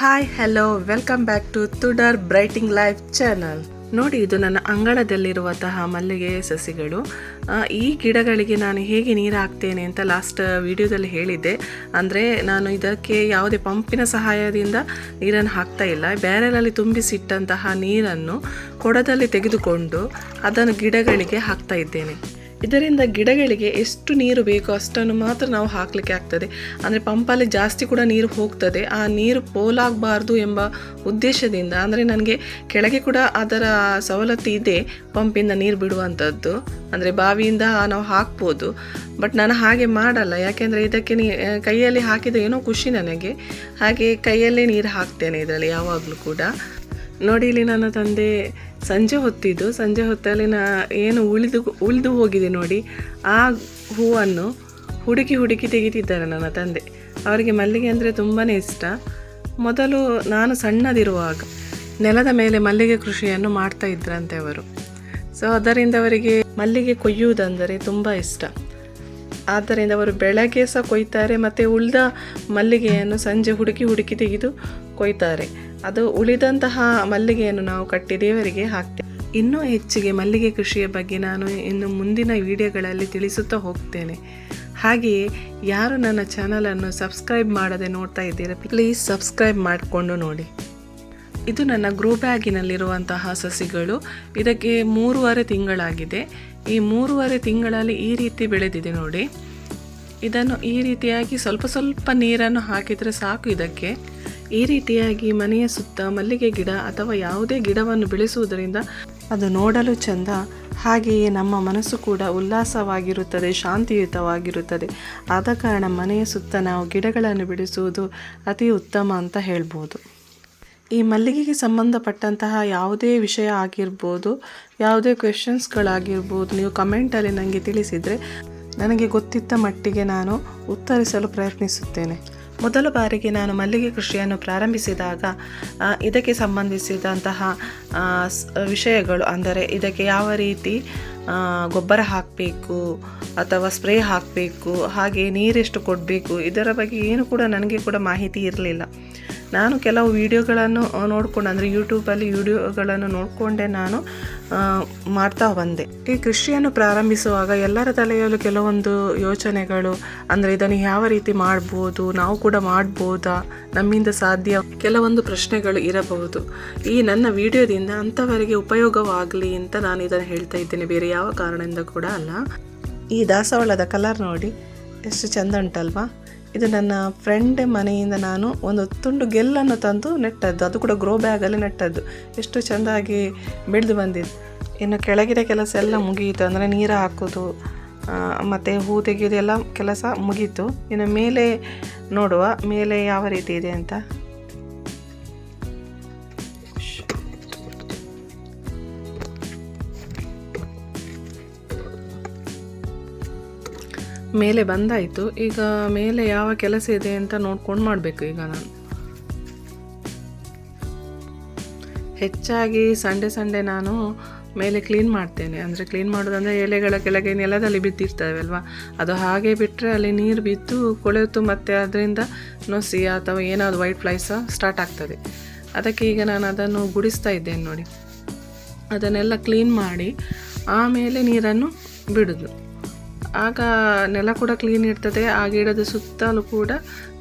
Hi hello welcome back to Thudar brightening life channel ನೋಡಿ, ಇದು ನನ್ನ ಅಂಗಳದಲ್ಲಿರುವಂತಹ ಮಲ್ಲಿಗೆ ಸಸಿಗಳು. ಈ ಗಿಡಗಳಿಗೆ ನಾನು ಹೇಗೆ ನೀರು ಹಾಕ್ತೇನೆ ಅಂತ ಲಾಸ್ಟ್ ವಿಡಿಯೋದಲ್ಲಿ ಹೇಳಿದ್ದೆ. ಅಂದರೆ, ನಾನು ಇದಕ್ಕೆ ಯಾವುದೇ ಪಂಪಿನ ಸಹಾಯದಿಂದ ನೀರನ್ನು ಹಾಕ್ತಾ ಇಲ್ಲ. ಬ್ಯಾರೆಲಲ್ಲಿ ತುಂಬಿಸಿಟ್ಟಂತಹ ನೀರನ್ನು ಕೊಡದಲ್ಲಿ ತೆಗೆದುಕೊಂಡು ಅದನ್ನು ಗಿಡಗಳಿಗೆ ಹಾಕ್ತಾ ಇದ್ದೇನೆ. ಇದರಿಂದ ಗಿಡಗಳಿಗೆ ಎಷ್ಟು ನೀರು ಬೇಕೋ ಅಷ್ಟನ್ನು ಮಾತ್ರ ನಾವು ಹಾಕಲಿಕ್ಕೆ ಆಗ್ತದೆ. ಅಂದರೆ ಪಂಪಲ್ಲಿ ಜಾಸ್ತಿ ಕೂಡ ನೀರು ಹೋಗ್ತದೆ. ಆ ನೀರು ಪೋಲಾಗಬಾರ್ದು ಎಂಬ ಉದ್ದೇಶದಿಂದ, ಅಂದರೆ ನನಗೆ ಕೆಳಗೆ ಕೂಡ ಅದರ ಸವಲತ್ತು ಇದೆ ಪಂಪಿಂದ ನೀರು ಬಿಡುವಂಥದ್ದು ಅಂದರೆ ಬಾವಿಯಿಂದ ನಾವು ಹಾಕ್ಬೋದು. ಬಟ್ ನಾನು ಹಾಗೆ ಮಾಡಲ್ಲ. ಯಾಕೆಂದರೆ ಇದಕ್ಕೆ ನೀ ಕೈಯಲ್ಲಿ ಹಾಕಿದ ಏನೋ ಖುಷಿ ನನಗೆ. ಹಾಗೆ ಕೈಯಲ್ಲೇ ನೀರು ಹಾಕ್ತೇನೆ ಇದರಲ್ಲಿ ಯಾವಾಗಲೂ ಕೂಡ. ನೋಡಿ ಇಲ್ಲಿ ನನ್ನ ತಂದೆ ಸಂಜೆ ಹೊತ್ತಿದ್ದು. ಸಂಜೆ ಹೊತ್ತಲ್ಲಿ ನಾ ಏನು ಉಳಿದು ಉಳಿದು ಹೋಗಿದೆ ನೋಡಿ. ಆ ಹೂವನ್ನು ಹುಡುಕಿ ಹುಡುಕಿ ತೆಗಿತಿದ್ದಾರೆ ನನ್ನ ತಂದೆ. ಅವರಿಗೆ ಮಲ್ಲಿಗೆ ಅಂದರೆ ತುಂಬಾ ಇಷ್ಟ. ಮೊದಲು ನಾನು ಸಣ್ಣದಿರುವಾಗ ನೆಲದ ಮೇಲೆ ಮಲ್ಲಿಗೆ ಕೃಷಿಯನ್ನು ಮಾಡ್ತಾ ಇದ್ರಂತೆ ಅವರು. ಸೊ ಅದರಿಂದ ಅವರಿಗೆ ಮಲ್ಲಿಗೆ ಕೊಯ್ಯುವುದಂದರೆ ತುಂಬ ಇಷ್ಟ. ಆದ್ದರಿಂದ ಅವರು ಬೆಳಗ್ಗೆ ಸಹ ಕೊಯ್ತಾರೆ, ಮತ್ತು ಉಳಿದ ಮಲ್ಲಿಗೆಯನ್ನು ಸಂಜೆ ಹುಡುಕಿ ಹುಡುಕಿ ತೆಗೆದು ಕೊಯ್ತಾರೆ. ಅದು ಉಳಿದಂತಹ ಮಲ್ಲಿಗೆಯನ್ನು ನಾವು ಕಟ್ಟಿ ದೇವರಿಗೆ ಹಾಕ್ತೇವೆ. ಇನ್ನೂ ಹೆಚ್ಚಿಗೆ ಮಲ್ಲಿಗೆ ಕೃಷಿಯ ಬಗ್ಗೆ ನಾನು ಇನ್ನು ಮುಂದಿನ ವಿಡಿಯೋಗಳಲ್ಲಿ ತಿಳಿಸುತ್ತಾ ಹೋಗ್ತೇನೆ. ಹಾಗೆಯೇ ಯಾರು ನನ್ನ ಚಾನಲನ್ನು ಸಬ್ಸ್ಕ್ರೈಬ್ ಮಾಡದೆ ನೋಡ್ತಾ ಇದ್ದೀರಾ ಪ್ಲೀಸ್ ಸಬ್ಸ್ಕ್ರೈಬ್ ಮಾಡಿಕೊಂಡು ನೋಡಿ. ಇದು ನನ್ನ ಗ್ರೋ ಬ್ಯಾಗಿನಲ್ಲಿರುವಂತಹ ಸಸಿಗಳು. ಇದಕ್ಕೆ ಮೂರುವರೆ ತಿಂಗಳಾಗಿದೆ. ಈ ಮೂರುವರೆ ತಿಂಗಳಲ್ಲಿ ಈ ರೀತಿ ಬೆಳೆದಿದೆ ನೋಡಿ. ಇದನ್ನು ಈ ರೀತಿಯಾಗಿ ಸ್ವಲ್ಪ ಸ್ವಲ್ಪ ನೀರನ್ನು ಹಾಕಿದರೆ ಸಾಕು ಇದಕ್ಕೆ. ಈ ರೀತಿಯಾಗಿ ಮನೆಯ ಸುತ್ತ ಮಲ್ಲಿಗೆ ಗಿಡ ಅಥವಾ ಯಾವುದೇ ಗಿಡವನ್ನು ಬೆಳೆಸುವುದರಿಂದ ಅದು ನೋಡಲು ಚೆಂದ, ಹಾಗೆಯೇ ನಮ್ಮ ಮನಸ್ಸು ಕೂಡ ಉಲ್ಲಾಸವಾಗಿರುತ್ತದೆ, ಶಾಂತಿಯುತವಾಗಿರುತ್ತದೆ. ಆದ ಕಾರಣ ಮನೆಯ ಸುತ್ತ ನಾವು ಗಿಡಗಳನ್ನು ಬೆಳೆಸುವುದು ಅತಿ ಉತ್ತಮ ಅಂತ ಹೇಳ್ಬೋದು. ಈ ಮಲ್ಲಿಗೆಗೆ ಸಂಬಂಧಪಟ್ಟಂತಹ ಯಾವುದೇ ವಿಷಯ ಆಗಿರ್ಬೋದು, ಯಾವುದೇ ಕ್ವೆಶನ್ಸ್ಗಳಾಗಿರ್ಬೋದು ನೀವು ಕಮೆಂಟಲ್ಲಿ ನನಗೆ ತಿಳಿಸಿದರೆ ನನಗೆ ಗೊತ್ತಿದ್ದ ಮಟ್ಟಿಗೆ ನಾನು ಉತ್ತರಿಸಲು ಪ್ರಯತ್ನಿಸುತ್ತೇನೆ. ಮೊದಲ ಬಾರಿಗೆ ನಾನು ಮಲ್ಲಿಗೆ ಕೃಷಿಯನ್ನು ಪ್ರಾರಂಭಿಸಿದಾಗ ಇದಕ್ಕೆ ಸಂಬಂಧಿಸಿದಂತಹ ವಿಷಯಗಳು ಅಂದರೆ ಇದಕ್ಕೆ ಯಾವ ರೀತಿ ಗೊಬ್ಬರ ಹಾಕಬೇಕು ಅಥವಾ ಸ್ಪ್ರೇ ಹಾಕಬೇಕು, ಹಾಗೆ ನೀರೆಷ್ಟು ಕೊಡಬೇಕು, ಇದರ ಬಗ್ಗೆ ಏನು ಕೂಡ ನನಗೆ ಕೂಡ ಮಾಹಿತಿ ಇರಲಿಲ್ಲ. ನಾನು ಕೆಲವು ವಿಡಿಯೋಗಳನ್ನು ನೋಡಿಕೊಂಡು. ಅಂದರೆ ಯೂಟ್ಯೂಬಲ್ಲಿ ವಿಡಿಯೋಗಳನ್ನು ನೋಡಿಕೊಂಡೆ ನಾನು ಮಾಡ್ತಾ ಬಂದೆ. ಈ ಕೃಷಿಯನ್ನು ಪ್ರಾರಂಭಿಸುವಾಗ ಎಲ್ಲರ ತಲೆಯಲ್ಲೂ ಕೆಲವೊಂದು ಯೋಚನೆಗಳು, ಅಂದರೆ ಇದನ್ನು ಯಾವ ರೀತಿ ಮಾಡ್ಬೋದು, ನಾವು ಕೂಡ ಮಾಡ್ಬೋದಾ, ನಮ್ಮಿಂದ ಸಾಧ್ಯ, ಕೆಲವೊಂದು ಪ್ರಶ್ನೆಗಳು ಇರಬಹುದು. ಈ ನನ್ನ ವಿಡಿಯೋದಿಂದ ಅಂಥವರಿಗೆ ಉಪಯೋಗವಾಗಲಿ ಅಂತ ನಾನು ಇದನ್ನು ಹೇಳ್ತಾ ಇದ್ದೇನೆ. ಬೇರೆ ಯಾವ ಕಾರಣದಿಂದ ಕೂಡ ಅಲ್ಲ. ಈ ದಾಸವಾಳದ ಕಲರ್ ನೋಡಿ, ಎಷ್ಟು ಚೆಂದ ಉಂಟಲ್ವಾ? ಇದು ನನ್ನ ಫ್ರೆಂಡ್ ಮನೆಯಿಂದ ನಾನು ಒಂದು ತುಂಡು ಗೆಲ್ಲನ್ನು ತಂದು ನೆಟ್ಟದ್ದು. ಅದು ಕೂಡ ಗ್ರೋ ಬ್ಯಾಗಲ್ಲಿ ನೆಟ್ಟದ್ದು. ಎಷ್ಟು ಚೆಂದಾಗಿ ಬೆಳೆದು ಬಂದಿದ್ದು. ಇನ್ನು ಕೆಳಗಿನ ಕೆಲಸ ಎಲ್ಲ ಮುಗಿಯಿತು. ಅಂದರೆ ನೀರು ಹಾಕೋದು ಮತ್ತು ಹೂ ತೆಗೆಯೋದು ಎಲ್ಲ ಕೆಲಸ ಮುಗೀತು. ಇನ್ನು ಮೇಲೆ ನೋಡುವ, ಮೇಲೆ ಯಾವ ರೀತಿ ಇದೆ ಅಂತ. ಮೇಲೆ ಬಂದಾಯಿತು. ಈಗ ಮೇಲೆ ಯಾವ ಕೆಲಸ ಇದೆ ಅಂತ ನೋಡ್ಕೊಂಡು ಮಾಡಬೇಕು ಈಗ ನಾನು. ಹೆಚ್ಚಾಗಿ ಸಂಡೆ ಸಂಡೆ ನಾನು ಮೇಲೆ ಕ್ಲೀನ್ ಮಾಡ್ತೇನೆ. ಅಂದರೆ ಕ್ಲೀನ್ ಮಾಡೋದಂದರೆ ಎಲೆಗಳ ಕೆಳಗೆ ನೆಲದಲ್ಲಿ ಬಿದ್ದಿರ್ತವೆ ಅಲ್ವಾ? ಅದು ಹಾಗೆ ಬಿಟ್ಟರೆ ಅಲ್ಲಿ ನೀರು ಬಿದ್ದು ಕೊಳೆತು ಮತ್ತು ಅದರಿಂದ ನೊಸಿ ಅಥವಾ ಏನಾದರೂ ವೈಟ್ ಫ್ಲೈಸ ಸ್ಟಾರ್ಟ್ ಆಗ್ತದೆ. ಅದಕ್ಕೆ ಈಗ ನಾನು ಅದನ್ನು ಗುಡಿಸ್ತಾ ಇದ್ದೇನೆ ನೋಡಿ. ಅದನ್ನೆಲ್ಲ ಕ್ಲೀನ್ ಮಾಡಿ ಆಮೇಲೆ ನೀರನ್ನು ಬಿಡೋದು. ಆಗ ನೆಲ ಕೂಡ ಕ್ಲೀನ್ ಇರ್ತದೆ, ಆ ಗಿಡದ ಸುತ್ತಲೂ ಕೂಡ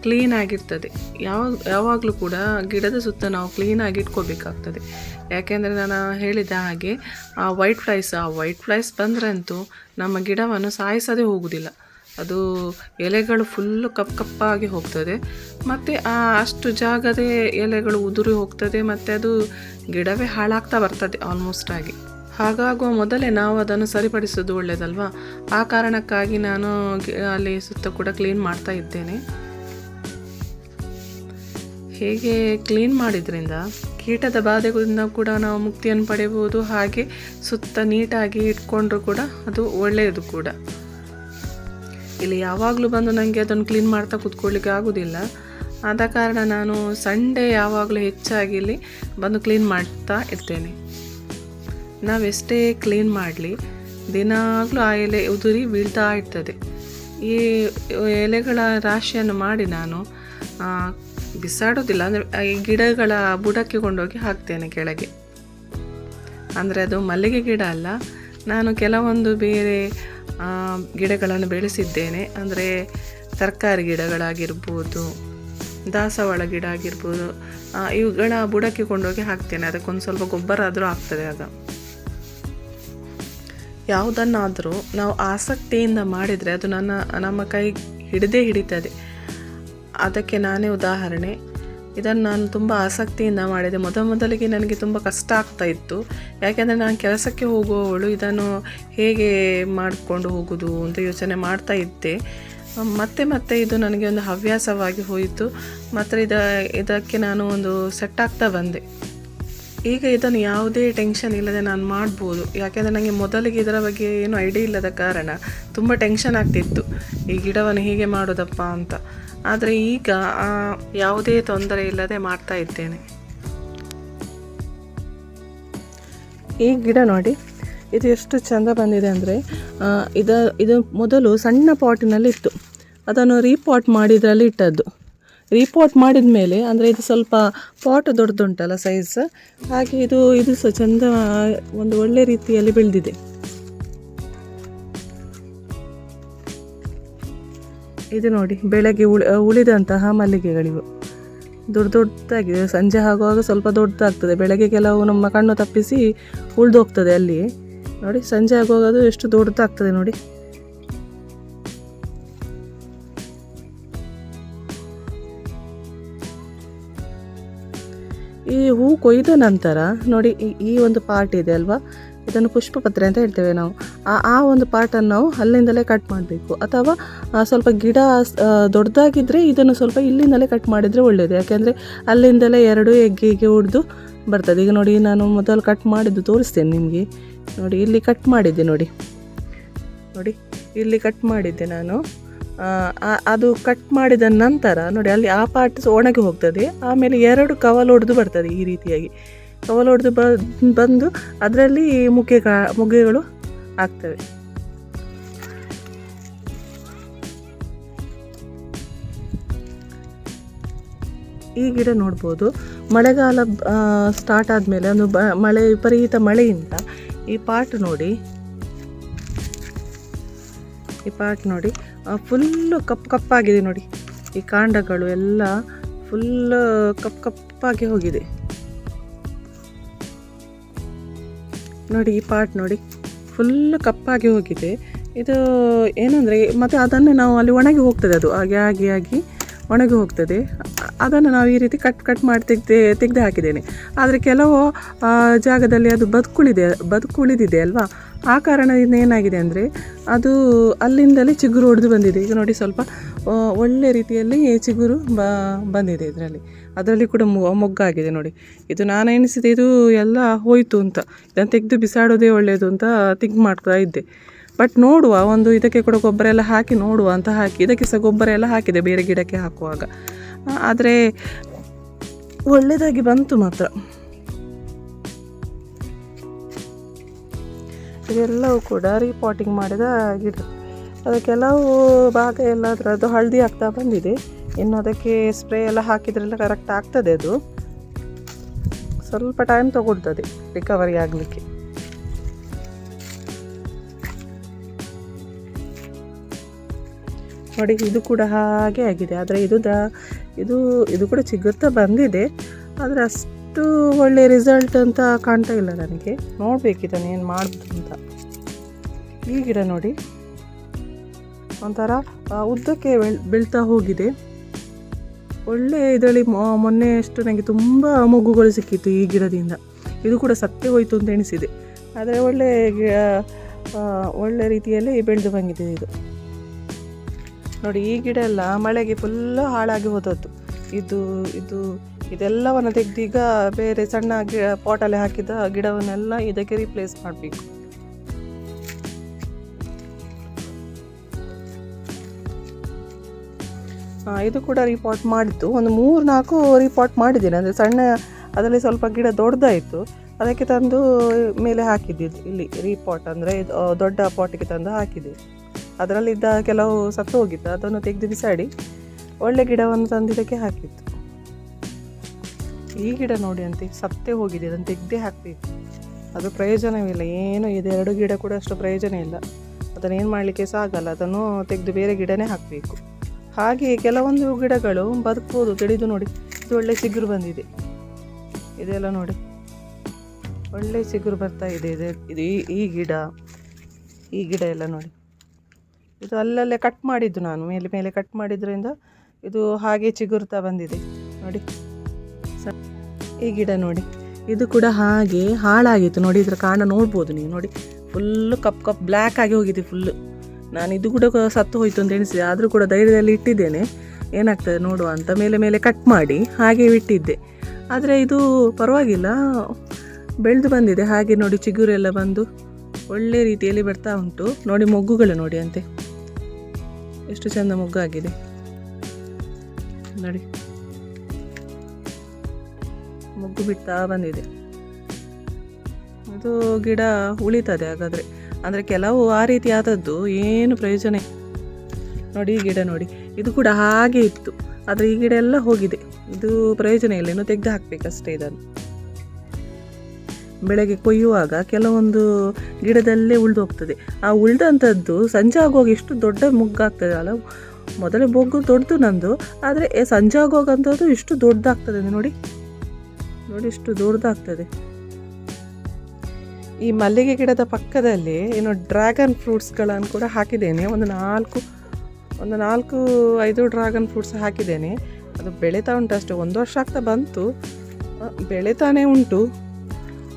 ಕ್ಲೀನ್ ಆಗಿರ್ತದೆ. ಯಾವ, ಯಾವಾಗಲೂ ಕೂಡ ಗಿಡದ ಸುತ್ತ ನಾವು ಕ್ಲೀನಾಗಿ ಇಟ್ಕೋಬೇಕಾಗ್ತದೆ. ಯಾಕೆಂದರೆ ನಾನು ಹೇಳಿದ ಹಾಗೆ, ಆ ವೈಟ್ ಫ್ಲೈಸ್ ಆ ವೈಟ್ ಫ್ಲೈಸ್ ಬಂದ್ರಂತೂ ನಮ್ಮ ಗಿಡವನ್ನು ಸಾಯಿಸದೆ ಹೋಗುವುದಿಲ್ಲ ಅದು ಎಲೆಗಳು ಫುಲ್ಲು ಕಪ್ಪು ಕಪ್ಪಾಗಿ ಹೋಗ್ತದೆ. ಮತ್ತು ಆ ಅಷ್ಟು ಜಾಗದೇ ಎಲೆಗಳು ಉದುರಿ ಹೋಗ್ತದೆ, ಮತ್ತು ಅದು ಗಿಡವೇ ಹಾಳಾಗ್ತಾ ಬರ್ತದೆ ಆಲ್ಮೋಸ್ಟ್ ಆಗಿ. ಹಾಗಾಗುವ ಮೊದಲೇ ನಾವು ಅದನ್ನು ಸರಿಪಡಿಸೋದು ಒಳ್ಳೆಯದಲ್ವಾ ಆ ಕಾರಣಕ್ಕಾಗಿ ನಾನು ಅಲ್ಲಿ ಸುತ್ತ ಕೂಡ ಕ್ಲೀನ್ ಮಾಡ್ತಾ ಇದ್ದೇನೆ. ಹೇಗೆ ಕ್ಲೀನ್ ಮಾಡಿದ್ರಿಂದ ಕೀಟದ ಬಾಧೆಗಳಿಂದ ಕೂಡ ನಾವು ಮುಕ್ತಿಯನ್ನು ಪಡೆಯಬಹುದು. ಹಾಗೆ ಸುತ್ತ ನೀಟಾಗಿ ಇಟ್ಕೊಂಡ್ರೂ ಕೂಡ ಅದು ಒಳ್ಳೆಯದು ಕೂಡ. ಇಲ್ಲಿ ಯಾವಾಗಲೂ ಬಂದು ನನಗೆ ಅದನ್ನು ಕ್ಲೀನ್ ಮಾಡ್ತಾ ಕೂತ್ಕೊಳ್ಳಿಕ್ಕೆ ಆಗೋದಿಲ್ಲ. ಆದ ಕಾರಣ ನಾನು ಸಂಡೇ ಯಾವಾಗಲೂ ಹೆಚ್ಚಾಗಿ ಇಲ್ಲಿ ಬಂದು ಕ್ಲೀನ್ ಮಾಡ್ತಾ ಇರ್ತೇನೆ. ನಾವೆಷ್ಟೇ ಕ್ಲೀನ್ ಮಾಡಲಿ, ದಿನಾಗಲೂ ಆ ಎಲೆ ಉದುರಿ ಬೀಳ್ತಾ ಇರ್ತದೆ. ಈ ಎಲೆಗಳ ರಾಶಿಯನ್ನು ಮಾಡಿ ನಾನು ಬಿಸಾಡೋದಿಲ್ಲ, ಅಂದರೆ ಈ ಗಿಡಗಳ ಬುಡಕ್ಕೆ ಕೊಂಡೋಗಿ ಹಾಕ್ತೇನೆ ಕೆಳಗೆ. ಅಂದರೆ ಅದು ಮಲ್ಲಿಗೆ ಗಿಡ ಅಲ್ಲ, ನಾನು ಕೆಲವೊಂದು ಬೇರೆ ಗಿಡಗಳನ್ನು ಬೆಳೆಸಿದ್ದೇನೆ. ಅಂದರೆ ತರಕಾರಿ ಗಿಡಗಳಾಗಿರ್ಬೋದು, ದಾಸವಾಳ ಗಿಡ ಆಗಿರ್ಬೋದು ಇವುಗಳ ಬುಡಕ್ಕೆ ಕೊಂಡೋಗಿ ಹಾಕ್ತೇನೆ. ಅದಕ್ಕೊಂದು ಸ್ವಲ್ಪ ಗೊಬ್ಬರ ಆದರೂ ಆಗ್ತದೆ ಆಗ ಯಾವುದನ್ನಾದರೂ ನಾವು ಆಸಕ್ತಿಯಿಂದ ಮಾಡಿದರೆ ಅದು ನನ್ನ, ನಮ್ಮ ಕೈ ಹಿಡಿದೇ ಹಿಡಿತದೆ. ಅದಕ್ಕೆ ನಾನೇ ಉದಾಹರಣೆ. ಇದನ್ನು ನಾನು ತುಂಬ ಆಸಕ್ತಿಯಿಂದ ಮಾಡಿದೆ. ಮೊದ ಮೊದಲಿಗೆ ನನಗೆ ತುಂಬ ಕಷ್ಟ ಆಗ್ತಾ ಇತ್ತು. ಯಾಕೆಂದರೆ ನಾನು ಕೆಲಸಕ್ಕೆ ಹೋಗುವವಳು, ಇದನ್ನು ಹೇಗೆ ಮಾಡಿಕೊಂಡು ಹೋಗೋದು ಅಂತ ಯೋಚನೆ ಮಾಡ್ತಾ ಇದ್ದೆ. ಮತ್ತೆ ಮತ್ತೆ ಇದು ನನಗೆ ಒಂದು ಹವ್ಯಾಸವಾಗಿ ಹೋಯಿತು. ಮತ್ತು ಇದ, ಇದಕ್ಕೆ ನಾನು ಒಂದು ಸೆಟ್ ಆಗ್ತಾ ಬಂದೆ. ಈಗ ಇದನ್ನು ಯಾವುದೇ ಟೆನ್ಷನ್ ಇಲ್ಲದೆ ನಾನು ಮಾಡ್ಬೋದು. ಯಾಕೆಂದರೆ ನನಗೆ ಮೊದಲಿಗೆ ಇದರ ಬಗ್ಗೆ ಏನು ಐಡಿಯಾ ಇಲ್ಲದ ಕಾರಣ ತುಂಬ ಟೆನ್ಷನ್ ಆಗ್ತಿತ್ತು. ಈ ಗಿಡವನ್ನು ಹೀಗೆ ಮಾಡೋದಪ್ಪ ಅಂತ. ಆದರೆ ಈಗ ಯಾವುದೇ ತೊಂದರೆ ಇಲ್ಲದೆ ಮಾಡ್ತಾ ಇದ್ದೇನೆ. ಈ ಗಿಡ ನೋಡಿ, ಇದು ಎಷ್ಟು ಚೆಂದ ಬಂದಿದೆ ಅಂದರೆ ಇದು ಇದು ಮೊದಲು ಸಣ್ಣ ಪಾಟಿನಲ್ಲಿ ಇತ್ತು ಅದನ್ನು ರೀಪಾಟ್ ಮಾಡಿದ್ರಲ್ಲಿ ಇಟ್ಟದ್ದು. ರೀಪಾಟ್ ಮಾಡಿದ ಮೇಲೆ ಅಂದರೆ ಇದು ಸ್ವಲ್ಪ ಪಾಟ್ ದೊಡ್ಡದುಂಟಲ್ಲ ಸೈಜ್ ಹಾಗೆ ಇದು ಇದು ಸಹ ಚೆಂದ, ಒಂದು ಒಳ್ಳೆ ರೀತಿಯಲ್ಲಿ ಬೆಳೆದಿದೆ. ಇದು ನೋಡಿ, ಬೆಳಗ್ಗೆ ಉಳಿ ಉಳಿದಂತಹ ಮಲ್ಲಿಗೆಗಳಿವು. ದೊಡ್ಡ ದೊಡ್ಡದಾಗಿದೆ, ಸಂಜೆ ಆಗುವಾಗ ಸ್ವಲ್ಪ ದೊಡ್ಡದಾಗ್ತದೆ. ಬೆಳಗ್ಗೆ ಕೆಲವು ನಮ್ಮ ಕಣ್ಣು ತಪ್ಪಿಸಿ ಉಳಿದೋಗ್ತದೆ ಅಲ್ಲಿ ನೋಡಿ, ಸಂಜೆ ಆಗುವಾಗ ಅದು ಎಷ್ಟು ದೊಡ್ಡದಾಗ್ತದೆ ನೋಡಿ. ಈ ಹೂ ಕೊಯ್ದ ನಂತರ ನೋಡಿ, ಈ ಒಂದು ಪಾರ್ಟ್ ಇದೆ ಅಲ್ವಾ? ಇದನ್ನು ಪುಷ್ಪಪತ್ರೆ ಅಂತ ಹೇಳ್ತೇವೆ ನಾವು. ಆ ಆ ಒಂದು ಪಾರ್ಟನ್ನು ನಾವು ಅಲ್ಲಿಂದಲೇ ಕಟ್ ಮಾಡಬೇಕು. ಅಥವಾ ಸ್ವಲ್ಪ ಗಿಡ ದೊಡ್ಡದಾಗಿದ್ದರೆ ಇದನ್ನು ಸ್ವಲ್ಪ ಇಲ್ಲಿಂದಲೇ ಕಟ್ ಮಾಡಿದರೆ ಒಳ್ಳೆಯದು ಯಾಕೆಂದರೆ ಅಲ್ಲಿಂದಲೇ ಎರಡು ಎಗ್ಗಿಗೆ ಹೊಡೆದು ಬರ್ತದೆ. ಈಗ ನೋಡಿ, ನಾನು ಮೊದಲು ಕಟ್ ಮಾಡಿದ್ದು ತೋರಿಸ್ತೇನೆ ನಿಮಗೆ. ನೋಡಿ, ಇಲ್ಲಿ ಕಟ್ ಮಾಡಿದ್ದೆ ನೋಡಿ. ನೋಡಿ, ಇಲ್ಲಿ ಕಟ್ ಮಾಡಿದ್ದೆ ನಾನು. ಅದು ಕಟ್ ಮಾಡಿದ ನಂತರ, ನೋಡಿ, ಅಲ್ಲಿ ಆ ಪಾರ್ಟ್ ಒಣಗಿ ಹೋಗ್ತದೆ. ಆಮೇಲೆ ಎರಡು ಕವಲ್ ಹೊಡೆದು ಬರ್ತದೆ ಈ ರೀತಿಯಾಗಿ. ಕವಲ್ ಹೊಡೆದು ಬಂದು ಅದರಲ್ಲಿ ಮುಗ್ಗೆ ಮುಗ್ಗೆಗಳು ಆಗ್ತವೆ. ಈ ಗಿಡ ನೋಡ್ಬೋದು. ಮಳೆಗಾಲ ಸ್ಟಾರ್ಟ್ ಆದಮೇಲೆ, ಒಂದು ಮಳೆ, ವಿಪರೀತ ಮಳೆಯಿಂದ ಈ ಪಾಟ್ ನೋಡಿ. ಈ ಪಾಟ್ ನೋಡಿ. ಫುಲ್ಲು ಕಪ್ಪು ಕಪ್ಪಾಗಿದೆ ನೋಡಿ. ಈ ಕಾಂಡಗಳು ಎಲ್ಲ ಫುಲ್ ಕಪ್ಪು ಕಪ್ಪಾಗಿ ಹೋಗಿದೆ. ನೋಡಿ ಈ ಪಾಟ್ ನೋಡಿ. ಫುಲ್ ಕಪ್ಪಾಗಿ ಹೋಗಿದೆ. ಇದು ಏನಂದರೆ, ಮತ್ತು ಅದನ್ನೇ ನಾವು ಅಲ್ಲಿ ಒಣಗಿ ಹೋಗ್ತದೆ ಅದು. ಹಾಗೆ ಆಗಿ ಆಗಿ ಒಣಗಿ ಹೋಗ್ತದೆ. ಅದನ್ನು ನಾವು ಈ ರೀತಿ ಕಟ್ ಕಟ್ ಮಾಡಿ ತೆಗ್ದೆ, ತೆಗೆದು ಹಾಕಿದ್ದೇನೆ. ಆದರೆ ಕೆಲವು ಜಾಗದಲ್ಲಿ ಅದು ಬದುಕುಳಿದೆ, ಬದುಕುಳಿದಿದೆ ಅಲ್ವಾ? ಆ ಕಾರಣದಿಂದ ಏನಾಗಿದೆ ಅಂದರೆ ಅದು ಅಲ್ಲಿಂದಲೇ ಚಿಗುರು ಹೊಡೆದು ಬಂದಿದೆ. ಈಗ ನೋಡಿ ಸ್ವಲ್ಪ ಒಳ್ಳೆ ರೀತಿಯಲ್ಲಿ ಚಿಗುರು ಬ, ಬಂದಿದೆ ಇದರಲ್ಲಿ. ಅದರಲ್ಲಿ ಕೂಡ ಮೊಗ್ಗಾಗಿದೆ ನೋಡಿ. ಇದು ನಾನು ಎಣಿಸಿದೆ, ಇದು ಎಲ್ಲ ಹೋಯಿತು ಅಂತ. ಇದನ್ನು ತೆಗೆದು ಬಿಸಾಡೋದೇ ಒಳ್ಳೆಯದು ಅಂತ ಥಿಂಕ್ ಮಾಡ್ತಾ ಇದ್ದೆ. ಬಟ್ ನೋಡುವ, ಒಂದು ಇದಕ್ಕೆ ಕೂಡ ಗೊಬ್ಬರ ಎಲ್ಲ ಹಾಕಿ ನೋಡುವ ಅಂತ ಹಾಕಿ, ಇದಕ್ಕೆ ಸಹ ಗೊಬ್ಬರ ಎಲ್ಲ ಹಾಕಿದೆ ಬೇರೆ ಗಿಡಕ್ಕೆ ಹಾಕುವಾಗ. ಆದರೆ ಒಳ್ಳೆಯದಾಗಿ ಬಂತು ಮಾತ್ರ. ಇದೆಲ್ಲವೂ ಕೂಡ ರೀಪಾಟಿಂಗ್ ಮಾಡಿದ ಗಿಡ. ಅದು ಕೆಲವು ಭಾಗ ಎಲ್ಲ ಅದರದ್ದು ಹಳದಿ ಆಗ್ತಾ ಬಂದಿದೆ. ಇನ್ನು ಅದಕ್ಕೆ ಸ್ಪ್ರೇ ಎಲ್ಲ ಹಾಕಿದ್ರೆಲ್ಲ ಕರೆಕ್ಟ್ ಆಗ್ತದೆ ಅದು. ಸ್ವಲ್ಪ ಟೈಮ್ ತಗೊಳ್ತದೆ ರಿಕವರಿ ಆಗಲಿಕ್ಕೆ. ನೋಡಿ, ಇದು ಕೂಡ ಹಾಗೆ ಆಗಿದೆ. ಆದರೆ ಇದು ದ, ಇದು ಇದು ಕೂಡ ಚಿಗುರ್ತಾ ಬಂದಿದೆ. ಆದರೆ ಅಷ್ಟು ಒಳ್ಳೆ ರಿಸಲ್ಟ್ ಅಂತ ಕಾಣ್ತಾ ಇಲ್ಲ ನನಗೆ. ನೋಡ್ಬೇಕು ಏನು ಮಾಡ್ಬೋದು ಅಂತ. ಈ ಗಿಡ ನೋಡಿ. ಒಂಥರ ಉದ್ದಕ್ಕೆ ಬೆಳ್ತಾ ಹೋಗಿದೆ. ಒಳ್ಳೆ ಇದರಲ್ಲಿ ಮೊನ್ನೆ ಅಷ್ಟು ನನಗೆ ತುಂಬ ಮೊಗ್ಗುಗಳು ಸಿಕ್ಕಿತ್ತು ಈ ಗಿಡದಿಂದ. ಇದು ಕೂಡ ಸತ್ತೇ ಹೋಯಿತು ಅಂತ ಎಣಿಸಿದೆ. ಆದರೆ ಒಳ್ಳೆ ಒಳ್ಳೆ ರೀತಿಯಲ್ಲಿ ಬೆಳೆದು ಬಂದಿದೆ ಇದು. ನೋಡಿ, ಈ ಗಿಡ ಎಲ್ಲ ಮಳೆಗೆ ಫುಲ್ಲು ಹಾಳಾಗಿ ಹೋದದ್ದು. ಇದು ಇದು, ಇದೆಲ್ಲವನ್ನು ತೆಗೆದು ಈಗ ಬೇರೆ ಸಣ್ಣ ಗಿ, ಪಾಟಲ್ಲಿ ಹಾಕಿದ ಗಿಡವನ್ನೆಲ್ಲ ಇದಕ್ಕೆ ರಿಪ್ಲೇಸ್ ಮಾಡಬೇಕು. ಇದು ಕೂಡ ರಿಪಾಟ್ ಮಾಡಿತ್ತು ಒಂದು ಮೂರು ನಾಲ್ಕು ರಿಪೋರ್ಟ್ ಮಾಡಿದ್ದೀನಿ. ಅಂದರೆ ಸಣ್ಣ, ಅದರಲ್ಲಿ ಸ್ವಲ್ಪ ಗಿಡ ದೊಡ್ಡದಾಯಿತು. ಅದಕ್ಕೆ ತಂದು ಮೇಲೆ ಹಾಕಿದ್ದಿದ್ದು. ಇಲ್ಲಿ ರಿಪೋರ್ಟ್ ಅಂದರೆ ದೊಡ್ಡ ಪಾಟಿಗೆ ತಂದು ಹಾಕಿದೆ ಅದರಲ್ಲಿದ್ದ ಕೆಲವು ಸತ್ತು ಹೋಗಿತ್ತು. ಅದನ್ನು ತೆಗೆದು ಬಿಸಾಡಿ ಒಳ್ಳೆ ಗಿಡವನ್ನು ತಂದು ಇದಕ್ಕೆ ಹಾಕಿತ್ತು. ಈ ಗಿಡ ನೋಡಿ ಅಂತ, ಸತ್ತೇ ಹೋಗಿದೆ. ಅದನ್ನು ತೆಗೆದೇ ಹಾಕಬೇಕು. ಅದು ಪ್ರಯೋಜನವಿಲ್ಲ ಏನು ಇದೆ. ಎರಡು ಗಿಡ ಕೂಡ ಅಷ್ಟು ಪ್ರಯೋಜನ ಇಲ್ಲ. ಅದನ್ನು ಏನು ಮಾಡಲಿಕ್ಕೆ ಸಹ ಆಗಲ್ಲ ಅದನ್ನು ತೆಗೆದು ಬೇರೆ ಗಿಡನೇ ಹಾಕಬೇಕು. ಹಾಗೆ ಕೆಲವೊಂದು ಗಿಡಗಳು ಬದುಕ್ಬೋದು. ತಿಳಿದು ನೋಡಿ. ಇದು ಒಳ್ಳೆ ಚಿಗುರು ಬಂದಿದೆ. ಇದೆಲ್ಲ ನೋಡಿ. ಒಳ್ಳೆ ಚಿಗುರು ಬರ್ತಾ ಇದೆ. ಇದೆ, ಇದು ಈ ಗಿಡ. ಈ ಗಿಡ ಎಲ್ಲ ನೋಡಿ. ಇದು ಅಲ್ಲಲ್ಲೇ ಕಟ್ ಮಾಡಿದ್ದು ನಾನು. ಮೇಲೆ ಮೇಲೆ ಕಟ್ ಮಾಡಿದ್ರಿಂದ ಇದು ಹಾಗೆ ಚಿಗುರ್ತಾ ಬಂದಿದೆ. ನೋಡಿ. ಈ ಗಿಡ ನೋಡಿ. ಇದು ಕೂಡ ಹಾಗೆ ಹಾಳಾಗಿತ್ತು. ನೋಡಿ, ಇದರ ಕಾರಣ ನೋಡ್ಬೋದು ನೀವು. ನೋಡಿ ಫುಲ್ಲು ಕಪ್ ಕಪ್ ಬ್ಲ್ಯಾಕ್ ಆಗಿ ಹೋಗಿದೆ ಫುಲ್ಲು ನಾನು ಇದು ಕೂಡ ಸತ್ತು ಹೋಯಿತು ಅಂತ ಎಣಿಸಿದೆ. ಆದರೂ ಕೂಡ ಧೈರ್ಯದಲ್ಲಿ ಇಟ್ಟಿದ್ದೇನೆ. ಏನಾಗ್ತದೆ ನೋಡುವ ಅಂತ. ಮೇಲೆ ಮೇಲೆ ಕಟ್ ಮಾಡಿ ಹಾಗೆ ಇಟ್ಟಿದ್ದೆ. ಆದರೆ ಇದು ಪರವಾಗಿಲ್ಲ. ಬೆಳೆದು ಬಂದಿದೆ. ಹಾಗೆ ನೋಡಿ, ಚಿಗುರೆಲ್ಲ ಬಂದು ಒಳ್ಳೆ ರೀತಿಯಲ್ಲಿ ಬರ್ತಾ ಉಂಟು. ನೋಡಿ, ಮೊಗ್ಗುಗಳು ನೋಡಿ ಅಂತೆ. ಎಷ್ಟು ಚಂದ ಮೊಗ್ಗಾಗಿದೆ. ನೋಡಿ. ಮೊಗ್ಗು ಬಿಡ್ತಾ ಬಂದಿದೆ. ಇದು ಗಿಡ ಉಳಿತದೆ ಹಾಗಾದರೆ. ಅಂದರೆ ಕೆಲವು ಆ ರೀತಿ ಆದದ್ದು ಏನು ಪ್ರಯೋಜನ ನೋಡಿ ಈ ಗಿಡ ನೋಡಿ. ಇದು ಕೂಡ ಹಾಗೆ ಇತ್ತು. ಆದರೆ ಈ ಗಿಡ ಎಲ್ಲ ಹೋಗಿದೆ. ಇದು ಪ್ರಯೋಜನ ಇಲ್ಲ. ಇನ್ನು ತೆಗೆದು ಹಾಕಬೇಕಷ್ಟೇ ಇದನ್ನು. ಬೆಳಗ್ಗೆ ಕೊಯ್ಯುವಾಗ ಕೆಲವೊಂದು ಗಿಡದಲ್ಲೇ ಉಳಿದು ಹೋಗ್ತದೆ ಆ ಉಳಿದಂಥದ್ದು ಸಂಜೆ ಆಗುವಾಗ ಎಷ್ಟು ದೊಡ್ಡ ಮುಗ್ಗಾಗ್ತದೆ ಅಲ್ಲ? ಮೊದಲೇ ಬೊಗ್ಗು ದೊಡ್ಡದು ನಂದು, ಆದರೆ ಸಂಜೆ ಆಗುವಾಗಂಥದ್ದು ಇಷ್ಟು ದೊಡ್ಡದಾಗ್ತದೆ ನೋಡಿ. ನೋಡಿ ಇಷ್ಟು ದೊಡ್ಡದಾಗ್ತದೆ. ಈ ಮಲ್ಲಿಗೆ ಗಿಡದ ಪಕ್ಕದಲ್ಲಿ ಏನು ಡ್ರ್ಯಾಗನ್ ಫ್ರೂಟ್ಸ್ಗಳನ್ನು ಕೂಡ ಹಾಕಿದ್ದೇನೆ. ಒಂದು ನಾಲ್ಕು ಒಂದು ನಾಲ್ಕು, ಐದು ಡ್ರ್ಯಾಗನ್ ಫ್ರೂಟ್ಸ್ ಹಾಕಿದ್ದೇನೆ. ಅದು ಬೆಳೀತಾ ಉಂಟು ಅಷ್ಟೇ. ಒಂದು ವರ್ಷ ಆಗ್ತಾ ಬಂತು. ಬೆಳೀತಾನೆ ಉಂಟು.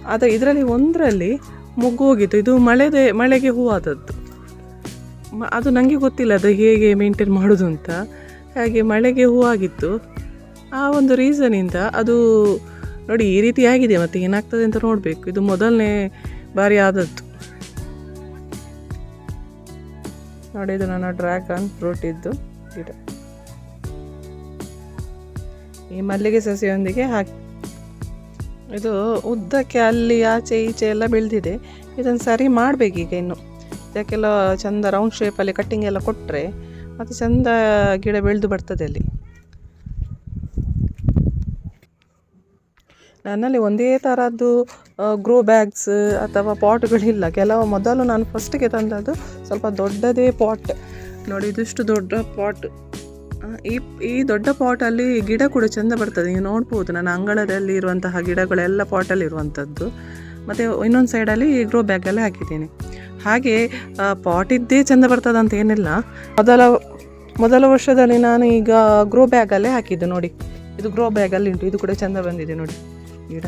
ಆದರೆ ಇದರಲ್ಲಿ ಒಂದರಲ್ಲಿ ಮೊಗ್ಗು ಹೋಗಿತ್ತು ಇದು ಮಳೆದೆ, ಮಳೆಗೆ ಹೂವಾದದ್ದು. ಅದು ನನಗೆ ಗೊತ್ತಿಲ್ಲ ಅದು ಹೇಗೆ ಮೇಂಟೈನ್ ಮಾಡೋದು ಅಂತ. ಹಾಗೆ ಮಳೆಗೆ ಹೂವಾಗಿತ್ತು. ಆ ಒಂದು ರೀಸನಿಂದ ಅದು ನೋಡಿ ಈ ರೀತಿ ಆಗಿದೆ ಮತ್ತು ಏನಾಗ್ತದೆ ಅಂತ ನೋಡಬೇಕು. ಇದು ಮೊದಲನೇ ಬಾರಿ ಆದದ್ದು. ನೋಡಿ, ಇದು ನನ್ನ ಡ್ರ್ಯಾಗನ್ ಫ್ರೂಟ್ ಇದ್ದು ಗಿಡ. ಈ ಮಲ್ಲಿಗೆ ಸಸಿಯೊಂದಿಗೆ ಹಾಕಿ ಇದು ಉದ್ದಕ್ಕೆ ಅಲ್ಲಿ ಆಚೆ ಈಚೆ ಎಲ್ಲ ಬೆಳೆದಿದೆ. ಇದನ್ನು ಸರಿ ಮಾಡಬೇಕೀಗ ಇನ್ನು. ಇದಕ್ಕೆಲ್ಲ ಚಂದ ರೌಂಡ್ ಶೇಪಲ್ಲಿ ಕಟ್ಟಿಂಗ್ ಎಲ್ಲ ಕೊಟ್ಟರೆ ಮತ್ತು ಚಂದ ಗಿಡ ಬೆಳೆದು ಬರ್ತದೆ ಅಲ್ಲಿ. ನನ್ನಲ್ಲಿ ಒಂದೇ ಥರದ್ದು ಗ್ರೋ ಬ್ಯಾಗ್ಸ್ ಅಥವಾ ಪಾಟ್ಗಳಿಲ್ಲ ಕೆಲವು ಮೊದಲು ನಾನು ಫಸ್ಟಿಗೆ ತಂದದ್ದು ಸ್ವಲ್ಪ ದೊಡ್ಡದೇ ಪಾಟ್ ನೋಡಿ, ಇದಿಷ್ಟು ದೊಡ್ಡ ಪಾಟ್ ಈ ಈ ದೊಡ್ಡ ಪಾಟಲ್ಲಿ ಗಿಡ ಕೂಡ ಚಂದ ಬರ್ತದೆ. ನೀವು ನೋಡ್ಬೋದು ನನ್ನ ಅಂಗಳದಲ್ಲಿ ಇರುವಂತಹ ಗಿಡಗಳೆಲ್ಲ ಪಾಟಲ್ಲಿ ಇರುವಂಥದ್ದು. ಮತ್ತು ಇನ್ನೊಂದು ಸೈಡಲ್ಲಿ ಗ್ರೋ ಬ್ಯಾಗಲ್ಲೇ ಹಾಕಿದ್ದೀನಿ. ಹಾಗೆ ಪಾಟ್ ಇದ್ದೇ ಚೆಂದ ಬರ್ತದೆ ಅಂತ ಏನಿಲ್ಲ. ಮೊದಲ ಮೊದಲ ವರ್ಷದಲ್ಲಿ ನಾನು ಈಗ ಗ್ರೋ ಬ್ಯಾಗಲ್ಲೇ ಹಾಕಿದ್ದು, ನೋಡಿ. ಇದು ಗ್ರೋ ಬ್ಯಾಗಲ್ಲಿ ಉಂಟು. ಇದು ಕೂಡ ಚಂದ ಬಂದಿದೆ, ನೋಡಿ. ಗಿಡ.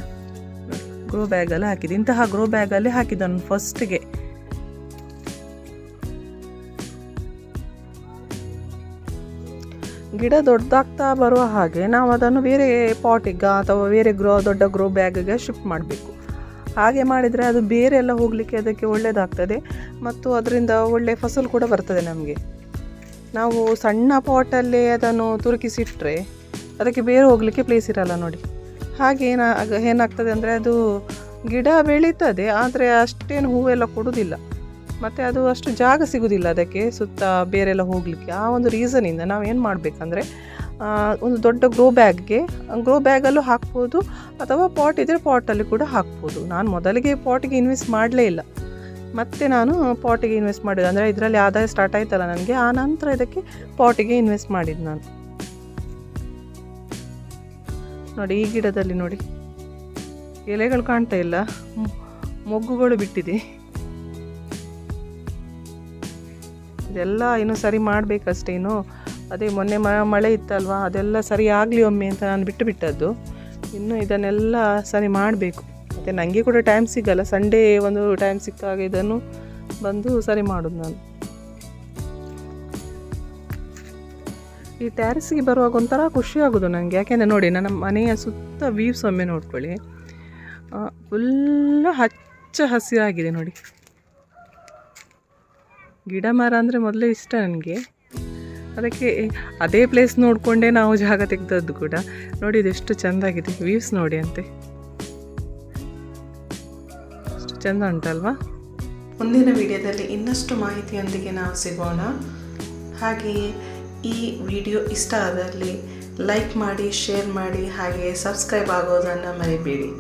ಗ್ರೋ ಬ್ಯಾಗಲ್ಲೇ ಹಾಕಿದ್ದು. ಇಂತಹ ಗ್ರೋ ಬ್ಯಾಗಲ್ಲೇ ಹಾಕಿದ್ದು ನಾನು ಫಸ್ಟಿಗೆ ಗಿಡ ದೊಡ್ಡದಾಗ್ತಾ ಬರುವ ಹಾಗೆ ನಾವು ಅದನ್ನು ಬೇರೆ ಪಾಟಿಗೆ ಅಥವಾ ಬೇರೆ ಗ್ರೋ, ದೊಡ್ಡ ಗ್ರೋ ಬ್ಯಾಗ್ಗೆ ಶಿಫ್ಟ್ ಮಾಡಬೇಕು. ಹಾಗೆ ಮಾಡಿದರೆ ಅದು ಬೇರೆ ಎಲ್ಲ ಹೋಗಲಿಕ್ಕೆ ಅದಕ್ಕೆ ಒಳ್ಳೆಯದಾಗ್ತದೆ ಮತ್ತು ಅದರಿಂದ ಒಳ್ಳೆಯ ಫಸಲು ಕೂಡ ಬರ್ತದೆ ನಮಗೆ. ನಾವು ಸಣ್ಣ ಪಾಟಲ್ಲೇ ಅದನ್ನು ತುರುಕಿಸಿಟ್ಟರೆ ಅದಕ್ಕೆ ಬೇರೆ ಹೋಗಲಿಕ್ಕೆ ಪ್ಲೇಸ್ ಇರಲ್ಲ ನೋಡಿ. ಹಾಗೆ ಏನಾಗ ಏನಾಗ್ತದೆ ಅಂದರೆ ಅದು ಗಿಡ ಬೆಳೀತದೆ, ಆದರೆ ಅಷ್ಟೇನು ಹೂವೆಲ್ಲ ಕೊಡೋದಿಲ್ಲ. ಮತ್ತು ಅದು ಅಷ್ಟು ಜಾಗ ಸಿಗೋದಿಲ್ಲ ಅದಕ್ಕೆ ಸುತ್ತ ಬೇರೆಲ್ಲ ಹೋಗಲಿಕ್ಕೆ. ಆ ಒಂದು ರೀಸನಿಂದ ನಾವು ಏನು ಮಾಡಬೇಕಂದ್ರೆ ಒಂದು ದೊಡ್ಡ ಗ್ರೋ ಬ್ಯಾಗ್ಗೆ ಗ್ರೋ ಬ್ಯಾಗಲ್ಲೂ ಹಾಕ್ಬೋದು, ಅಥವಾ ಪಾಟ್ ಇದ್ದರೆ ಪಾಟಲ್ಲಿ ಕೂಡ ಹಾಕ್ಬೋದು. ನಾನು ಮೊದಲಿಗೆ ಪಾಟಿಗೆ ಇನ್ವೆಸ್ಟ್ ಮಾಡಲೇ ಇಲ್ಲ. ಮತ್ತೆ ನಾನು ಪಾಟಿಗೆ ಇನ್ವೆಸ್ಟ್ ಮಾಡಿದೆ ಅಂದರೆ ಇದರಲ್ಲಿ ಆದಾಯ ಸ್ಟಾರ್ಟ್ ಆಯ್ತಲ್ಲ ನನಗೆ, ಆ ನಂತರ ಇದಕ್ಕೆ ಪಾಟಿಗೆ ಇನ್ವೆಸ್ಟ್ ಮಾಡಿದ್ದು ನಾನು. ನೋಡಿ, ಈ ಗಿಡದಲ್ಲಿ ನೋಡಿ. ಎಲೆಗಳು ಕಾಣ್ತಾ ಇಲ್ಲ. ಮೊಗ್ಗುಗಳು ಬಿಟ್ಟಿದೆ. ಇದೆಲ್ಲ ಇನ್ನೂ ಸರಿ ಮಾಡಬೇಕಷ್ಟೇ ಅದೇ ಮೊನ್ನೆ ಮಳೆ ಇತ್ತಲ್ವ, ಅದೆಲ್ಲ ಸರಿ ಆಗಲಿ ಒಮ್ಮೆ ಅಂತ ನಾನು ಬಿಟ್ಟು ಬಿಟ್ಟದ್ದು. ಇನ್ನು ಇದನ್ನೆಲ್ಲ ಸರಿ ಮಾಡಬೇಕು. ಮತ್ತು ನನಗೆ ಕೂಡ ಟೈಮ್ ಸಿಗಲ್ಲ ಸಂಡೇ ಒಂದು ಟೈಮ್ ಸಿಕ್ಕಾಗ ಇದನ್ನು ಬಂದು ಸರಿ ಮಾಡೋದು ನಾನು. ಈ ಟ್ಯಾರಿಸ್ಗೆ ಬರುವಾಗ ಒಂಥರ ಖುಷಿ ಆಗೋದು ನನಗೆ ಯಾಕೆಂದರೆ ನೋಡಿ, ನನ್ನ ಮನೆಯ ಸುತ್ತ ವೀವ್ಸ್ ಒಮ್ಮೆ ನೋಡ್ಕೊಳ್ಳಿ. ಫುಲ್ಲು ಹಚ್ಚ ಹಸಿರಾಗಿದೆ ನೋಡಿ. ಗಿಡ ಮರ ಅಂದರೆ ಮೊದಲೇ ಇಷ್ಟ ನನಗೆ. ಅದಕ್ಕೆ ಅದೇ ಪ್ಲೇಸ್ ನೋಡಿಕೊಂಡೇ ನಾವು ಜಾಗ ತೆಗ್ದದ್ದು ಕೂಡ. ನೋಡಿ ಎಷ್ಟು ಚೆಂದಾಗಿದೆ. ವ್ಯೂಸ್ ನೋಡಿ ಅಂತೆ. ಎಷ್ಟು ಚೆಂದ ಉಂಟಲ್ವಾ? ಮುಂದಿನ ವಿಡಿಯೋದಲ್ಲಿ ಇನ್ನಷ್ಟು ಮಾಹಿತಿಯೊಂದಿಗೆ ನಾವು ಸಿಗೋಣ. ಹಾಗೆಯೇ ಈ ವಿಡಿಯೋ ಇಷ್ಟ ಆದಲ್ಲಿ ಲೈಕ್ ಮಾಡಿ ಶೇರ್ ಮಾಡಿ ಹಾಗೆ ಸಬ್ಸ್ಕ್ರೈಬ್ ಆಗೋದನ್ನು ಮರಿಬೇಡಿ.